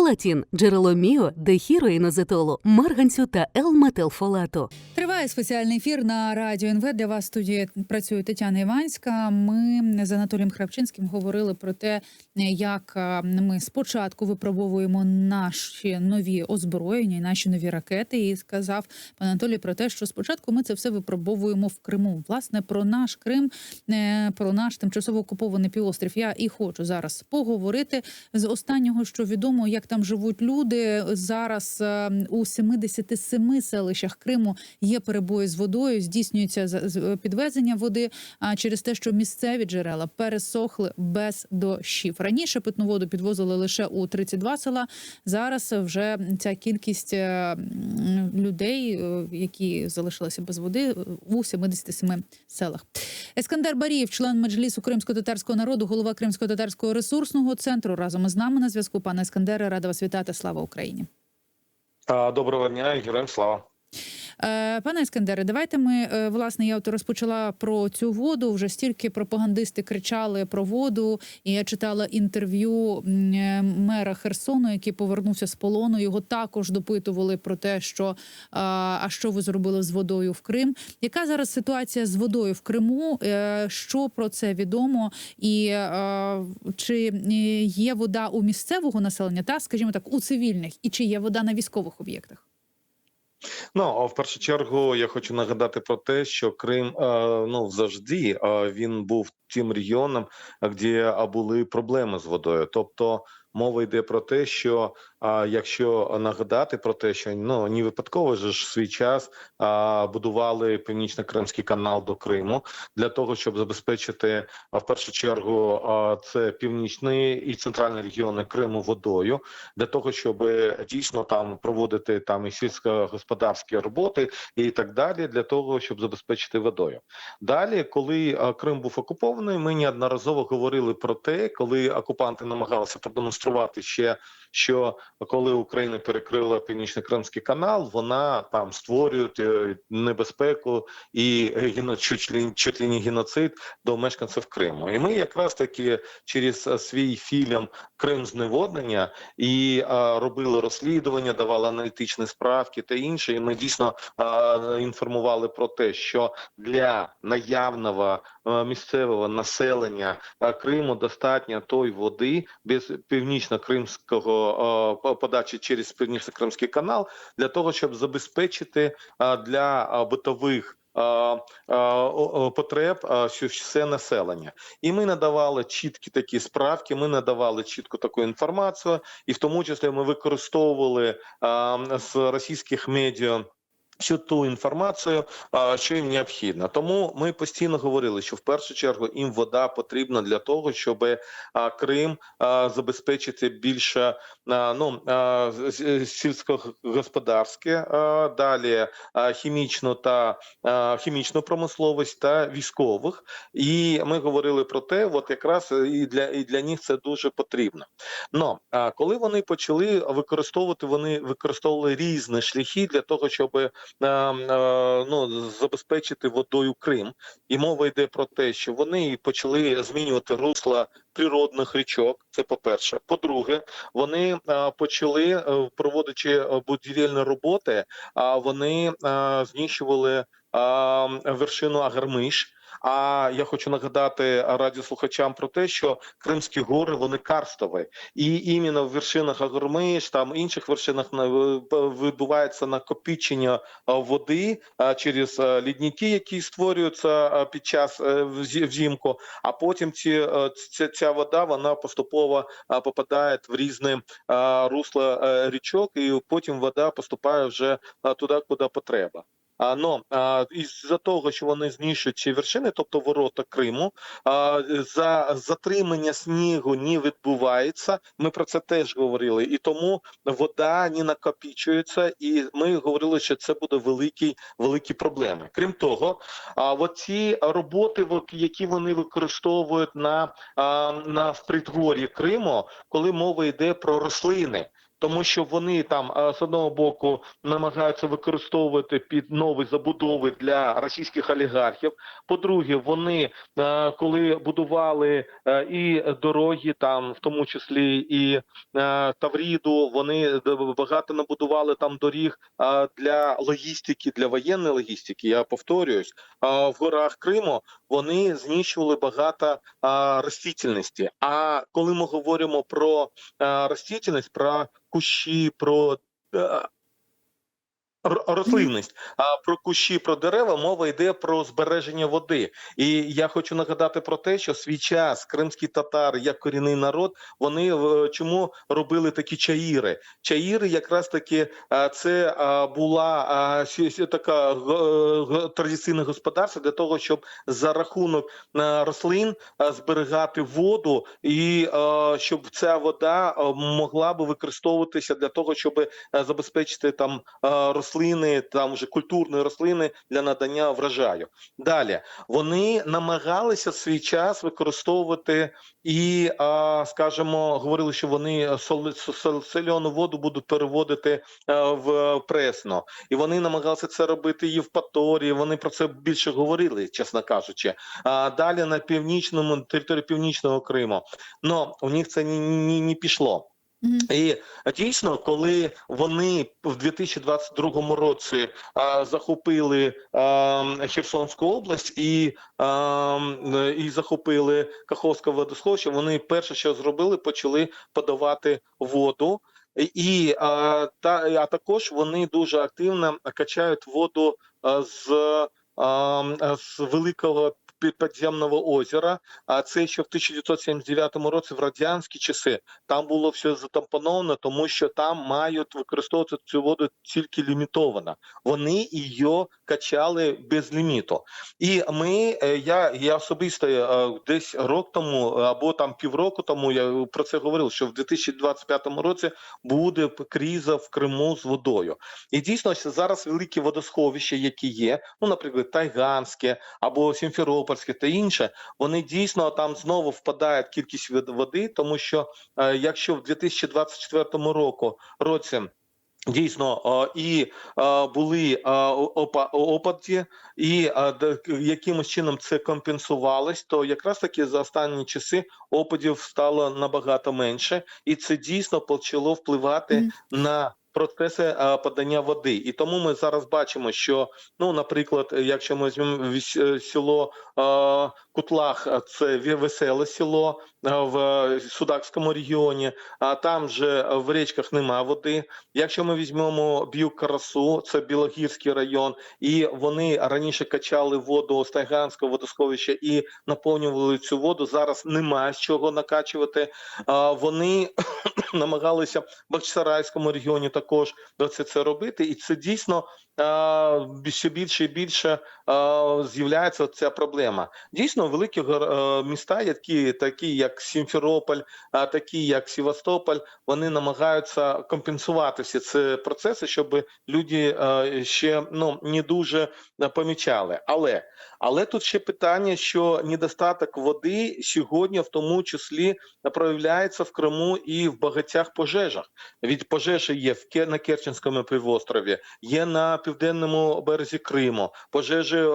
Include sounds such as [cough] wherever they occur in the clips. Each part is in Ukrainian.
Фолатін джерело міо, дехіроїнозетолу, марганцю та Л-метилфолату. Триває спеціальний ефір на радіо НВ. Для вас студії працює Тетяна Іванська. Ми з Анатолієм Храпчинським говорили про те, як е, ми спочатку випробовуємо наші нові озброєння, наші нові ракети. І сказав пан Анатолій про те, що спочатку ми це все випробовуємо в Криму. Власне, про наш Крим, е, про наш тимчасово окупований півострів. Я і хочу зараз поговорити з останнього, що відомо, як там живуть люди зараз е, у 77 селищах Криму є перебої з водою, здійснюється підвезення води через те, що місцеві джерела пересохли без дощів. Раніше питну воду підвозили лише у 32 села. Зараз вже ця кількість е, людей, е, які залишилися без води, у 77 селах. Ескандер Барієв, член меджлісу кримсько-татарського народу, голова Кримсько-татарського ресурсного центру. Разом із нами на зв'язку. Пане Ескандере, рада вас вітати. Слава Україні. Доброго дня, героям слава. Е, Пане Ескандере, давайте ми е, власне я от розпочала про цю воду. Вже стільки пропагандисти кричали про воду. І я читала інтерв'ю е, мера Херсону, який повернувся з полону. Його також допитували про те, що а, що ви зробили з водою в Крим. Яка зараз ситуація з водою в Криму? Що про це відомо? І чи є вода у місцевого населення, та скажімо так, у цивільних, і чи є вода на військових об'єктах? Ну а в першу чергу я хочу нагадати про те, що Крим е, ну завжди е, він був тим регіоном, де були проблеми з водою. Тобто мова йде про те, що е, якщо нагадати про те, що ну не випадково ж свій час е, будували північно-кримський канал до Криму для того, щоб забезпечити е, в першу чергу е, це північний і центральний регіони Криму водою, для того, щоб дійсно там проводити там і сільськогосподарські роботи і так далі, для того, щоб забезпечити водою. Далі, коли е, Крим був окупований, ми неодноразово говорили про те, коли окупанти намагалися продемонструвати ще, що коли Україна перекрила північно-кримський канал, вона там створює е, небезпеку і не геноцид до мешканців Криму. І ми якраз таки через е, свій фільм Крим зневоднення і а, робили розслідування, давали аналітичні справки та інше. І ми дійсно інформували про те, що для наявного місцевого населення Криму достатньо той води без північно-кримського подачі через північно-кримський канал для того, щоб забезпечити для битових. Потреб що все населення, і ми надавали чіткі такі справки. Ми надавали чітку таку інформацію, і в тому числі ми використовували з російських медіа. Всю ту інформацію, що їм необхідно, тому ми постійно говорили, що в першу чергу їм вода потрібна для того, щоб Крим забезпечити більше ну сільськогосподарське, далі хімічну та хімічну промисловість та військових. І ми говорили про те, от якраз і для і для них це дуже потрібно. Но коли вони почали використовувати, вони використовували різні шляхи для того, щоб ну забезпечити водою Крим. І мова йде про те, що вони почали змінювати русла природних річок. Це по перше. По-друге, вони е, почали е, проводячи е, будівельні роботи, а вони е, знищували е, вершину Агармиш. А я хочу нагадати радіослухачам про те, що Кримські гори вони карстові, і іменно в вершинах Агормиш, там інших вершинах на- відбувається накопичення води через а, лідники, які створюються під час е, взимку. А потім ці е, ця, вода вона поступово попадає в різні а, русла е, річок, і потім вода поступає вже туди, куди потреба. А, но а, із-за того, що вони знищують ці вершини, тобто ворота Криму, а, за затримання снігу не відбувається. Ми про це теж говорили, і тому вода не накопичується, і ми говорили, що це буде великі великі проблеми. Крім того, а ці роботи, от, які вони використовують на, на предгор'ї Криму, коли мова йде про рослини. Тому що вони там е, з одного боку намагаються використовувати під нові забудови для російських олігархів. По-друге, вони е, коли будували е, і дороги, там в тому числі і Тавріду, вони багато набудували там доріг для логістики, для воєнної логістики. Я повторююсь, в горах Криму вони знищували багато а, ростительності. А коли ми говоримо про а, ростительність, про кущі, про е, рослинність, а про кущі, про дерева мова йде про збереження води. І я хочу нагадати про те, що свій час кримські татари, як корінний народ, вони е, чому робили такі чаїри? Чаїри, якраз таки, це була така традиційне господарство для того, щоб за рахунок рослин а, зберігати воду, і щоб ця вода могла би використовуватися для того, щоб забезпечити там а, рослини, там вже культурні рослини для надання врожаю. Далі вони намагалися свій час використовувати і, скажімо, говорили, що вони соли- воду будуть переводити е, в пресно, і вони намагалися це робити і в Паторі. Вони про це більше говорили, чесно кажучи. А далі на північному території північного Криму. Но у них це ні, ні, не пішло. І дійсно, коли вони в 2022 році а, захопили а, Херсонську область і, а, і захопили Каховське водосховище, вони перше, що зробили, почали подавати воду. І а, та а також вони дуже активно качають воду з, з великого підземного озера. А це ще в 1979 році, в радянські часи, там було все затампоновано, тому що там мають використовувати цю воду тільки лімітовано. Вони її качали без ліміту. І ми, е, я, я особисто е, десь рок тому або там півроку тому я про це говорив, що в 2025 році буде криза в Криму з водою. І дійсно зараз великі водосховища, які є, ну, наприклад, Тайганське або Сімферопольське та інше, вони дійсно там знову впадають кількість вод- води, тому що е, якщо в 2024 року році. Дійсно, і е, були е, опа- опади, і якимось чином це компенсувалось, то якраз таки за останні часи опадів стало набагато менше, і це дійсно почало впливати Мгм. на процеси подання води. І тому ми зараз бачимо, що ну, наприклад, якщо ми візьмемо е, село Кутлах, це ве- веселе село в Судакському регіоні, а там же в річках нема води. Якщо ми візьмемо Б'юк Карасу, це Білогірський район, і вони раніше качали воду з Тайганського водосховища і наповнювали цю воду. Зараз немає з чого накачувати. Вони [coughs] намагалися в Бахчисарайському регіоні також це, це робити, і це дійсно а, все більше і більше з'являється ця проблема. Дійсно, великі е, міста, які такі як Сімферополь, такі як Севастополь, вони намагаються компенсувати всі ці процеси, щоб люди е, ще ну не дуже е, помічали. Але але тут ще питання, що недостаток води сьогодні, в тому числі, проявляється в Криму і в багатьох пожежах. Від пожежі є в на Керченському півострові, є на південному березі Криму, пожежі е,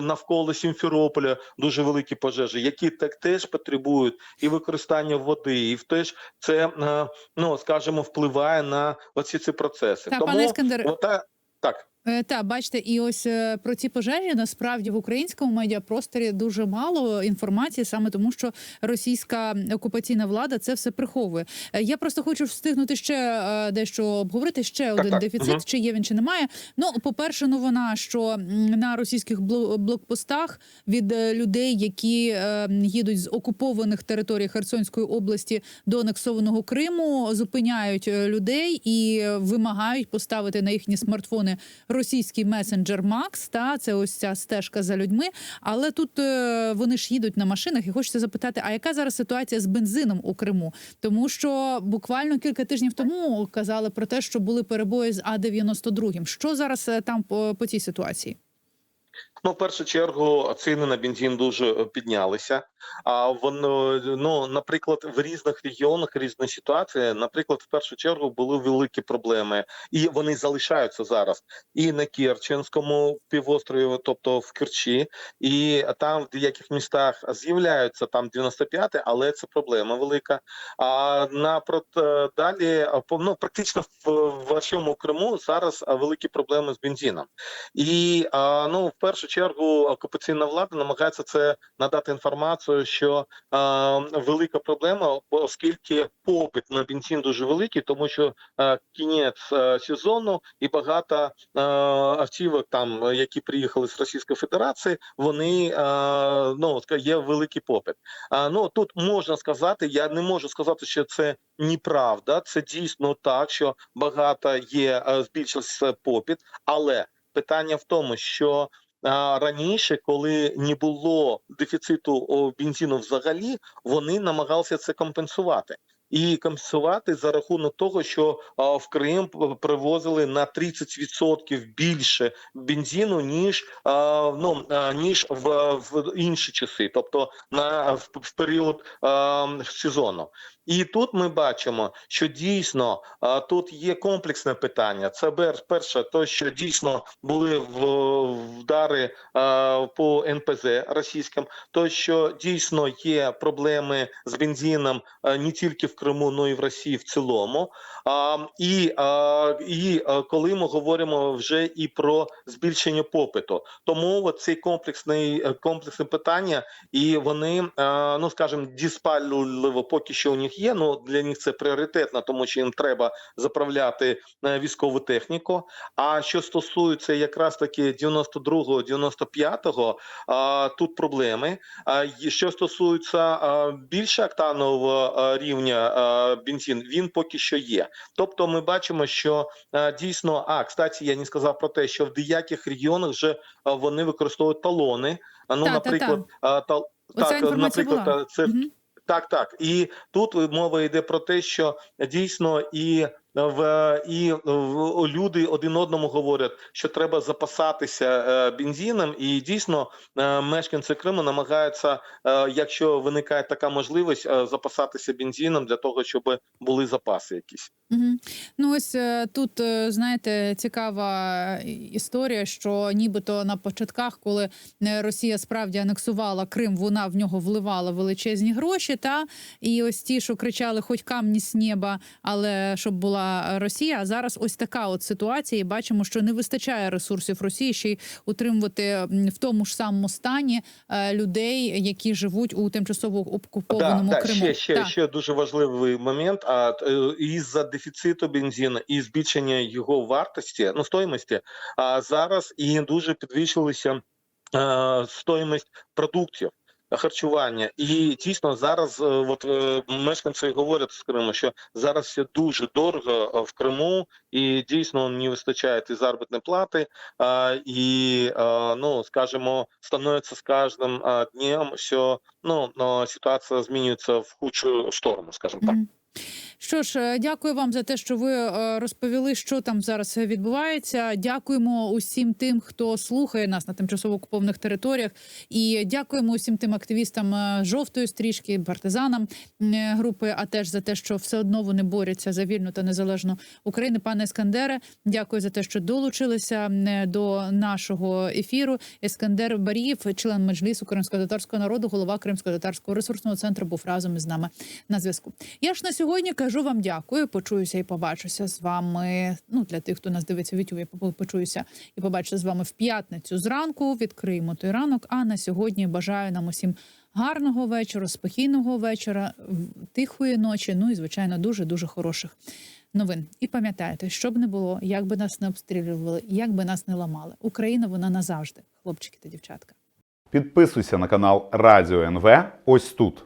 навколо Сімферополя, дуже великі пожежі, які так теж потребують і використання води, і теж це е, ну скажімо, впливає на оці ці процеси. Та, Тому пане Іскандер, ота, так. Е, Та бачите, і ось е, про ці пожежі насправді в українському медіапросторі дуже мало інформації, саме тому, що російська окупаційна влада це все приховує. Е, Я просто хочу встигнути ще е, дещо обговорити. Ще один так. дефіцит, Мгм. чи є він, чи немає. Ну, по перше, новина, що на російських бло- блокпостах від людей, які е, їдуть з окупованих територій Херсонської області до анексованого Криму, зупиняють людей і вимагають поставити на їхні смартфони російський месенджер Макс. Та це ось ця стежка за людьми. Але тут е, вони ж їдуть на машинах, і хочеться запитати, а яка зараз ситуація з бензином у Криму? Тому що буквально кілька тижнів тому казали про те, що були перебої з А 92 Що зараз е, там по, по цій ситуації? Ну, в першу чергу, ціни на бензин дуже е, піднялися. А воно ну, наприклад, в різних регіонах різні ситуації. Наприклад, в першу чергу були великі проблеми, і вони залишаються зараз. І на Керченському півострові, тобто в Керчі, і там в деяких містах з'являються там 95, але це проблема велика. А напрот далі ну, практично в, в всьому Криму зараз великі проблеми з бензином. І ну, в першу чергу окупаційна влада намагається це надати інформацію, що а, велика проблема, оскільки попит на бензин дуже великий, тому що а, кінець а, сезону і багато а, автівок, там е, які приїхали з Російської Федерації, вони а, ну є великий попит. А, ну тут можна сказати, я не можу сказати, що це неправда. Це дійсно так, що багато є е, збільшився попит, але питання в тому, що раніше, коли не було дефіциту бензину взагалі, вони намагалися це компенсувати. І компенсувати за рахунок того, що в Крим привозили на 30% більше бензину, ніж ну ніж в, в інші часи, тобто на в, період сезону. І тут ми бачимо, що дійсно тут є комплексне питання. Це перше, то що дійсно були вдари по НПЗ російським, то що дійсно є проблеми з бензином не тільки в Криму, але й в Росії в цілому. І, і коли ми говоримо вже і про збільшення попиту, тому цей комплексний е, комплексне питання, і вони, е, ну скажімо, диспальливо поки що у них є. Ну для них це пріоритетно, тому що їм треба заправляти е, військову техніку. А що стосується якраз таки 92-го, 95-го, тут проблеми. А що стосується більше октанового рівня бензин, він поки що є. Тобто, ми бачимо, що дійсно, а кстати, я не сказав про те, що в деяких регіонах вже вони використовують талони. А, Ну, Та, та, та. наприклад, Оця так, наприклад, була. це Мгм. Так, так. І тут мова йде про те, що дійсно і в і в, люди один одному говорять, що треба запасатися е, бензином, і дійсно е, мешканці Криму намагаються, е, якщо виникає така можливість, е, запасатися бензином для того, щоб були запаси якісь. Мгм. Ну ось е, тут е, знаєте цікава історія, що нібито на початках, коли е, Росія справді анексувала Крим, вона в нього вливала величезні гроші. Та і ось ті, що кричали, хоч камні з неба, але щоб була Росія. А зараз ось така от ситуація, і бачимо, що не вистачає ресурсів Росії ще й утримувати в тому ж самому стані е, людей, які живуть у тимчасово окупованому да, Криму. ще, ще, Так. ще дуже важливий момент. А е, із-за дефіциту бензину і збільшення його вартості, ну стоїмості, а зараз і дуже підвищилася е, стоїмость продуктів. Харчування. І дійсно зараз, е, от е, мешканці говорять з Криму, що зараз все дуже дорого е, в Криму, і дійсно не вистачає і заробітної плати, і ну скажімо, становиться з кожним днем, що ну ситуація змінюється в худшу сторону, скажімо так. Що ж, е, дякую вам за те, що ви е, розповіли, що там зараз відбувається. Дякуємо усім тим, хто слухає нас на тимчасово окупованих територіях, і дякуємо усім тим активістам е, жовтої стрічки, партизанам групи. А теж за те, що все одно вони борються за вільну та незалежну Україну. Пане Ескандере, дякую за те, що долучилися до нашого ефіру. Ескандер Барієв, член меджлісу кримсько-татарського народу, голова Кримсько-татарського ресурсного центру, був разом із нами на зв'язку. Я ж на сьогодні кажу вам дякую. Почуюся і побачуся з вами. Ну для тих, хто нас дивиться в YouTube, я почуюся і побачуся з вами в п'ятницю зранку. Відкриємо той ранок. А на сьогодні бажаю нам усім гарного вечора, спокійного вечора, тихої ночі. Ну і звичайно, дуже дуже хороших новин. І пам'ятайте, що б не було, як би нас не обстрілювали, як би нас не ламали. Україна вона назавжди, хлопчики та дівчатка. Підписуйся на канал Радіо НВ ось тут.